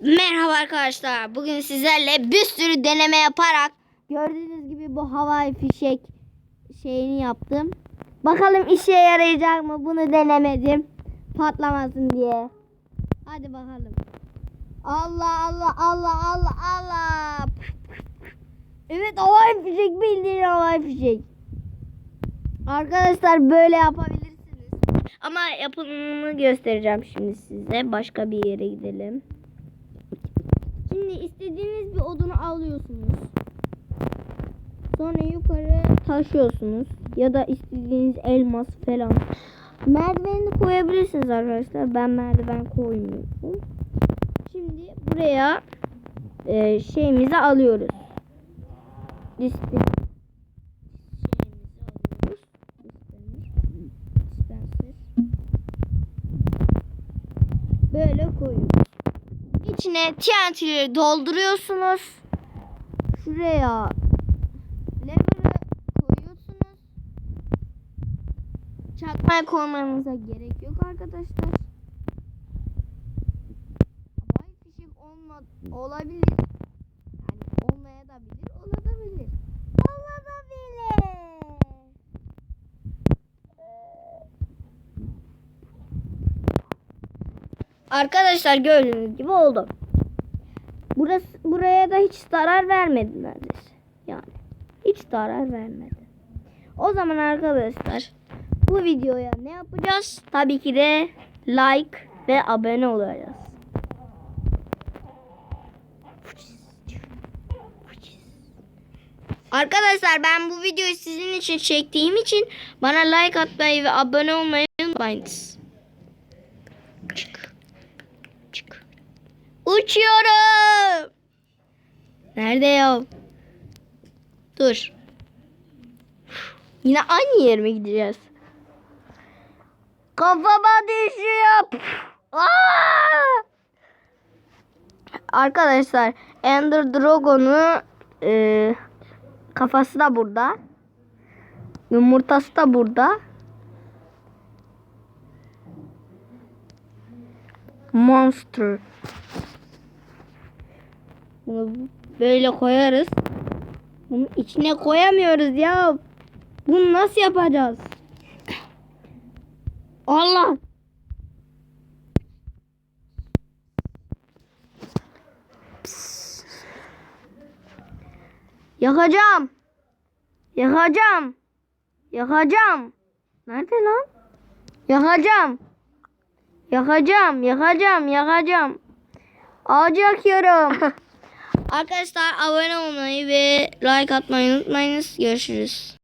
Merhaba arkadaşlar. Bugün sizlerle bir sürü deneme yaparak gördüğünüz gibi bu havai fişek şeyini yaptım. Bakalım işe yarayacak mı? Bunu denemedim. Patlamasın diye. Hadi bakalım. Allah Allah Allah Allah Allah. Evet havai fişek bildiğin havai fişek. Arkadaşlar böyle yapabilirsiniz. Ama yapımını göstereceğim şimdi size. Başka bir yere gidelim. Şimdi istediğiniz bir odunu alıyorsunuz. Sonra yukarı taşıyorsunuz. Ya da istediğiniz elmas falan. Merdiveni koyabilirsiniz arkadaşlar. Ben merdiven koymuyorum. Şimdi buraya e, şeyimizi alıyoruz. Dispenser. Böyle koyuyoruz. İçine TNT'leri dolduruyorsunuz. Şuraya lever'ı koyuyorsunuz. Çakmaya koymanıza gerek yok arkadaşlar. Havai fişek olma, olabilir. Yani olmaya da bilir, olabilir. Olabilir. Arkadaşlar gördüğünüz gibi oldu. Burası buraya da hiç zarar vermedi. Yani hiç zarar vermedi. O zaman arkadaşlar bu videoya ne yapacağız? Tabii ki de like ve abone olacağız. Arkadaşlar ben bu videoyu sizin için çektiğim için bana like atmayı ve abone olmayı unutmayınız. Uçuyorum. Nerede ya? Dur. Yine aynı yere mi gideceğiz? Kafama düşüyor. Arkadaşlar Ender Dragon'u e, kafası da burada. Yumurtası da burada. Monster. Bunu böyle koyarız. Bunun içine koyamıyoruz ya. Bunu nasıl yapacağız? Allah. Pss. Yakacağım. Yakacağım. Yakacağım. Nerede lan? Yakacağım. Yakacağım, yakacağım, yakacağım. Ağacı yakıyorum. Arkadaşlar abone olmayı ve like atmayı unutmayınız. Görüşürüz.